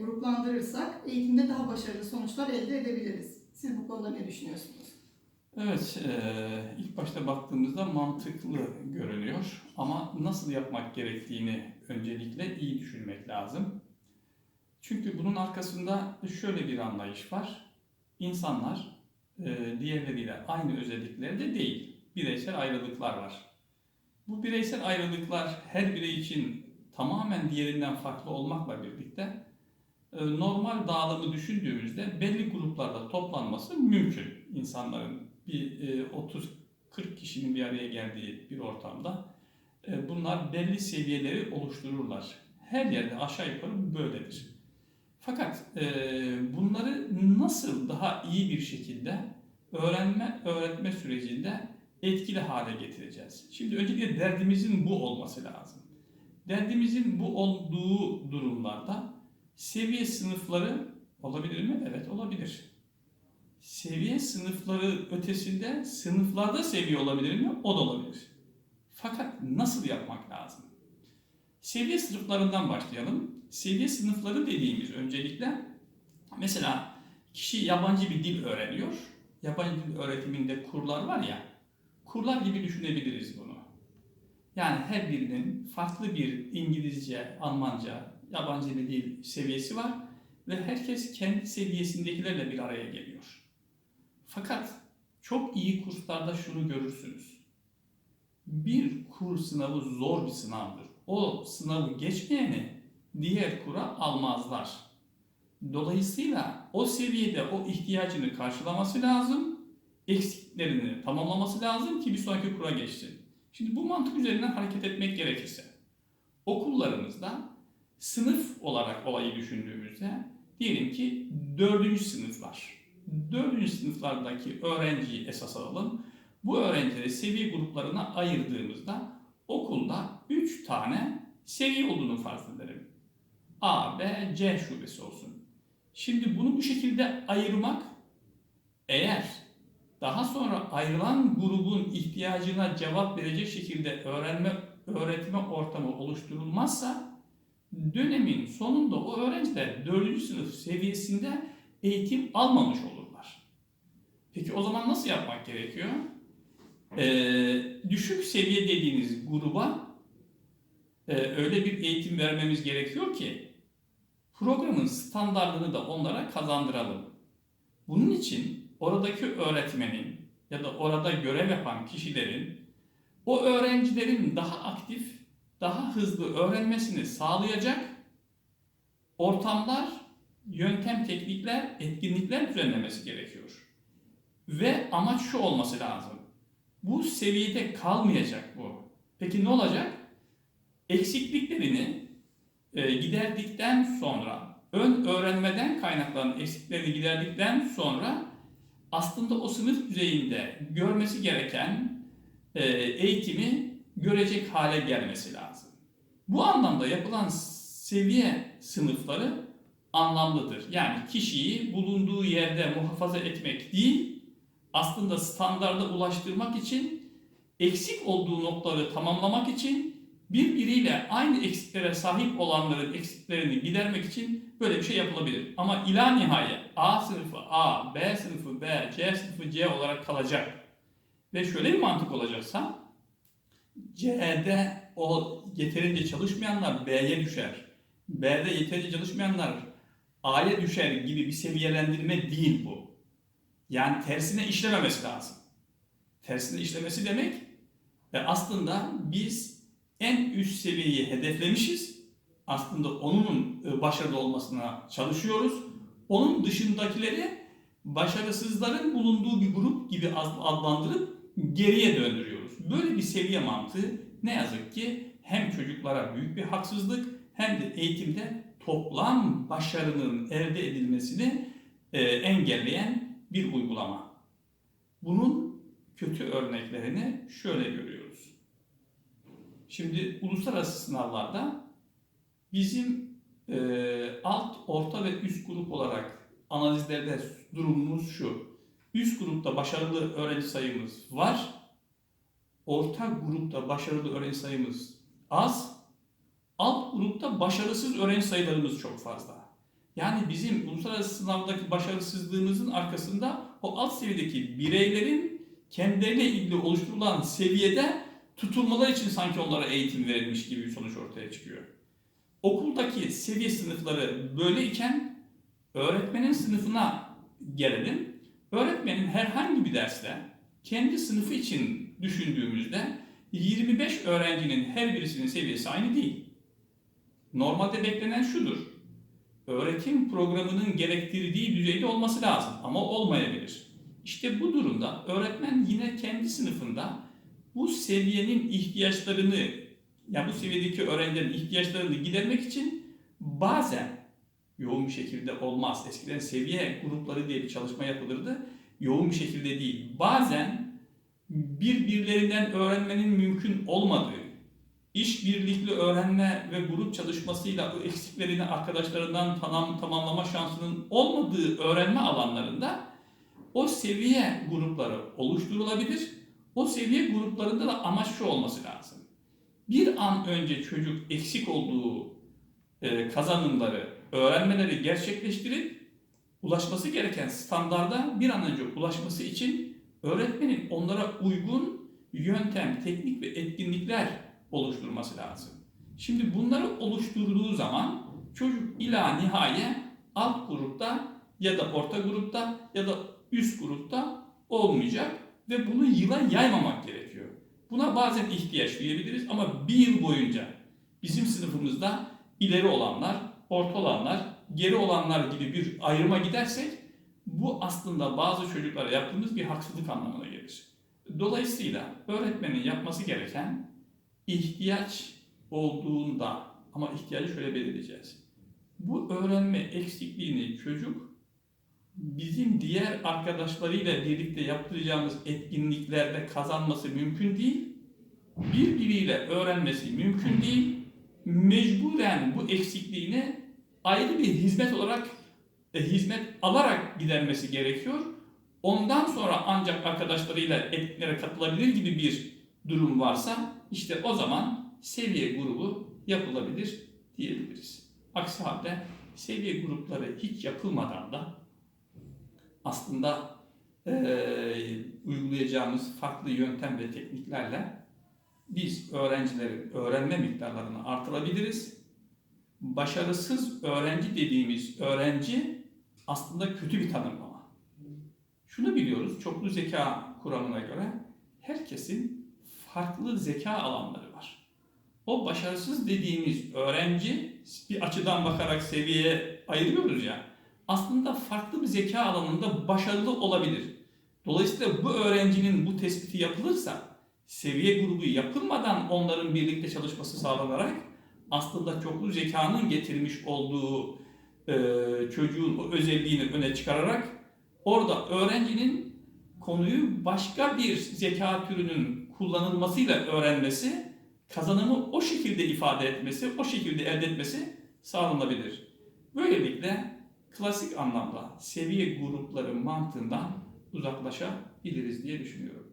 gruplandırırsak eğitimde daha başarılı sonuçlar elde edebiliriz. Siz bu konuda ne düşünüyorsunuz? Evet, eee, ilk başta baktığımızda mantıklı görünüyor ama nasıl yapmak gerektiğini öncelikle iyi düşünmek lazım. Çünkü bunun arkasında şöyle bir anlayış var. İnsanlar eee, diğerleriyle aynı özelliklerde değil, bireysel ayrılıklar var. Bu bireysel ayrılıklar her birey için tamamen diğerinden farklı olmakla birlikte e, normal dağılımı düşündüğümüzde belli gruplarda toplanması mümkün insanların bir e, 30-40 kişinin bir araya geldiği bir ortamda e, bunlar belli seviyeleri oluştururlar. Her yerde aşağı yukarı böyledir. Fakat e, bunları nasıl daha iyi bir şekilde öğrenme öğretme sürecinde etkili hale getireceğiz? Şimdi öncelikle derdimizin bu olması lazım. Derdimizin bu olduğu durumlarda seviye sınıfları olabilir mi? Evet olabilir. Seviye sınıfları ötesinde sınıflarda seviye olabilir mi? O da olabilir. Fakat nasıl yapmak lazım? Seviye sınıflarından başlayalım. Seviye sınıfları dediğimiz öncelikle mesela kişi yabancı bir dil öğreniyor. Yabancı dil öğretiminde kurlar var ya, kurlar gibi düşünebiliriz bunu. Yani her birinin farklı bir İngilizce, Almanca, yabancı bir dil seviyesi var ve herkes kendi seviyesindekilerle bir araya geliyor. Fakat çok iyi kurslarda şunu görürsünüz. Bir kur sınavı zor bir sınavdır. O sınavı geçmeyeni diğer kura almazlar. Dolayısıyla o seviyede o ihtiyacını karşılaması lazım, eksiklerini tamamlaması lazım ki bir sonraki kura geçsin. Şimdi bu mantık üzerinden hareket etmek gerekirse okullarımızda sınıf olarak olayı düşündüğümüzde diyelim ki dördüncü sınıf var. Dördüncü sınıflardaki öğrenciyi esas alalım. Bu öğrencileri seviye gruplarına ayırdığımızda okulda 3 tane seviye olduğunu farz edelim. A, B, C şubesi olsun. Şimdi bunu bu şekilde ayırmak eğer daha sonra ayrılan grubun ihtiyacına cevap verecek şekilde öğrenme öğretme ortamı oluşturulmazsa dönemin sonunda o öğrenciler 4. sınıf seviyesinde eğitim almamış olurlar. Peki o zaman nasıl yapmak gerekiyor? Ee, düşük seviye dediğiniz gruba e, öyle bir eğitim vermemiz gerekiyor ki programın standartını da onlara kazandıralım. Bunun için oradaki öğretmenin ya da orada görev yapan kişilerin o öğrencilerin daha aktif, daha hızlı öğrenmesini sağlayacak ortamlar, yöntem, teknikler, etkinlikler düzenlemesi gerekiyor. Ve amaç şu olması lazım. Bu seviyede kalmayacak bu. Peki ne olacak? Eksikliklerini e, giderdikten sonra, ön öğrenmeden kaynaklanan eksiklerini giderdikten sonra aslında o sınıf düzeyinde görmesi gereken e, eğitimi görecek hale gelmesi lazım. Bu anlamda yapılan seviye sınıfları anlamlıdır. Yani kişiyi bulunduğu yerde muhafaza etmek değil, aslında standarda ulaştırmak için, eksik olduğu noktaları tamamlamak için, birbiriyle aynı eksiklere sahip olanların eksiklerini gidermek için böyle bir şey yapılabilir. Ama ila nihayet A sınıfı A, B sınıfı B, C sınıfı C olarak kalacak ve şöyle bir mantık olacaksa C'de o yeterince çalışmayanlar B'ye düşer. B'de yeterince çalışmayanlar A'ya düşer gibi bir seviyelendirme değil bu. Yani tersine işlememesi lazım. Tersine işlemesi demek e aslında biz en üst seviyeyi hedeflemişiz. Aslında onun e, başarılı olmasına çalışıyoruz. Onun dışındakileri başarısızların bulunduğu bir grup gibi adlandırıp geriye döndürüyoruz. Böyle bir seviye mantığı ne yazık ki hem çocuklara büyük bir haksızlık hem de eğitimde toplam başarının elde edilmesini e, engelleyen bir uygulama. Bunun kötü örneklerini şöyle görüyoruz. Şimdi uluslararası sınavlarda bizim e, alt, orta ve üst grup olarak analizlerde durumumuz şu. Üst grupta başarılı öğrenci sayımız var. Orta grupta başarılı öğrenci sayımız az. Alt grupta başarısız öğrenci sayılarımız çok fazla. Yani bizim uluslararası sınavdaki başarısızlığımızın arkasında o alt seviyedeki bireylerin kendilerine ilgili oluşturulan seviyede tutulmaları için sanki onlara eğitim verilmiş gibi bir sonuç ortaya çıkıyor. Okuldaki seviye sınıfları böyleyken öğretmenin sınıfına gelelim. Öğretmenin herhangi bir derste kendi sınıfı için düşündüğümüzde 25 öğrencinin her birisinin seviyesi aynı değil. Normalde beklenen şudur. Öğretim programının gerektirdiği düzeyde olması lazım ama olmayabilir. İşte bu durumda öğretmen yine kendi sınıfında bu seviyenin ihtiyaçlarını ya bu seviyedeki öğrencilerin ihtiyaçlarını gidermek için bazen yoğun bir şekilde olmaz. Eskiden seviye grupları diye bir çalışma yapılırdı. Yoğun bir şekilde değil. Bazen birbirlerinden öğrenmenin mümkün olmadığı, işbirlikli öğrenme ve grup çalışmasıyla o eksiklerini arkadaşlarından tamam, tamamlama şansının olmadığı öğrenme alanlarında o seviye grupları oluşturulabilir. O seviye gruplarında da amaç şu olması lazım. Bir an önce çocuk eksik olduğu e, kazanımları, öğrenmeleri gerçekleştirip ulaşması gereken standarda bir an önce ulaşması için öğretmenin onlara uygun yöntem, teknik ve etkinlikler oluşturması lazım. Şimdi bunları oluşturduğu zaman çocuk ila nihaye alt grupta ya da orta grupta ya da üst grupta olmayacak ve bunu yıla yaymamak gerekiyor. Buna bazen ihtiyaç duyabiliriz ama bir yıl boyunca bizim sınıfımızda ileri olanlar, orta olanlar, geri olanlar gibi bir ayrıma gidersek bu aslında bazı çocuklara yaptığımız bir haksızlık anlamına gelir. Dolayısıyla öğretmenin yapması gereken ihtiyaç olduğunda ama ihtiyacı şöyle belirleyeceğiz. Bu öğrenme eksikliğini çocuk bizim diğer arkadaşlarıyla birlikte yaptıracağımız etkinliklerde kazanması mümkün değil. Birbiriyle öğrenmesi mümkün değil. Mecburen bu eksikliğini ayrı bir hizmet olarak hizmet alarak gidermesi gerekiyor. Ondan sonra ancak arkadaşlarıyla etkinliklere katılabilir gibi bir durum varsa işte o zaman seviye grubu yapılabilir diyebiliriz. Aksi halde seviye grupları hiç yapılmadan da aslında eee, uygulayacağımız farklı yöntem ve tekniklerle biz öğrencilerin öğrenme miktarlarını artırabiliriz. Başarısız öğrenci dediğimiz öğrenci aslında kötü bir tanımlama. Şunu biliyoruz, çoklu zeka kuramına göre herkesin farklı zeka alanları var. O başarısız dediğimiz öğrenci bir açıdan bakarak seviyeye ayırıyoruz ya. Aslında farklı bir zeka alanında başarılı olabilir. Dolayısıyla bu öğrencinin bu tespiti yapılırsa seviye grubu yapılmadan onların birlikte çalışması sağlanarak aslında çoklu zekanın getirmiş olduğu e, çocuğun o özelliğini öne çıkararak orada öğrencinin konuyu başka bir zeka türünün kullanılmasıyla öğrenmesi, kazanımı o şekilde ifade etmesi, o şekilde elde etmesi sağlanabilir. Böylelikle klasik anlamda seviye grupları mantığından uzaklaşabiliriz diye düşünüyorum.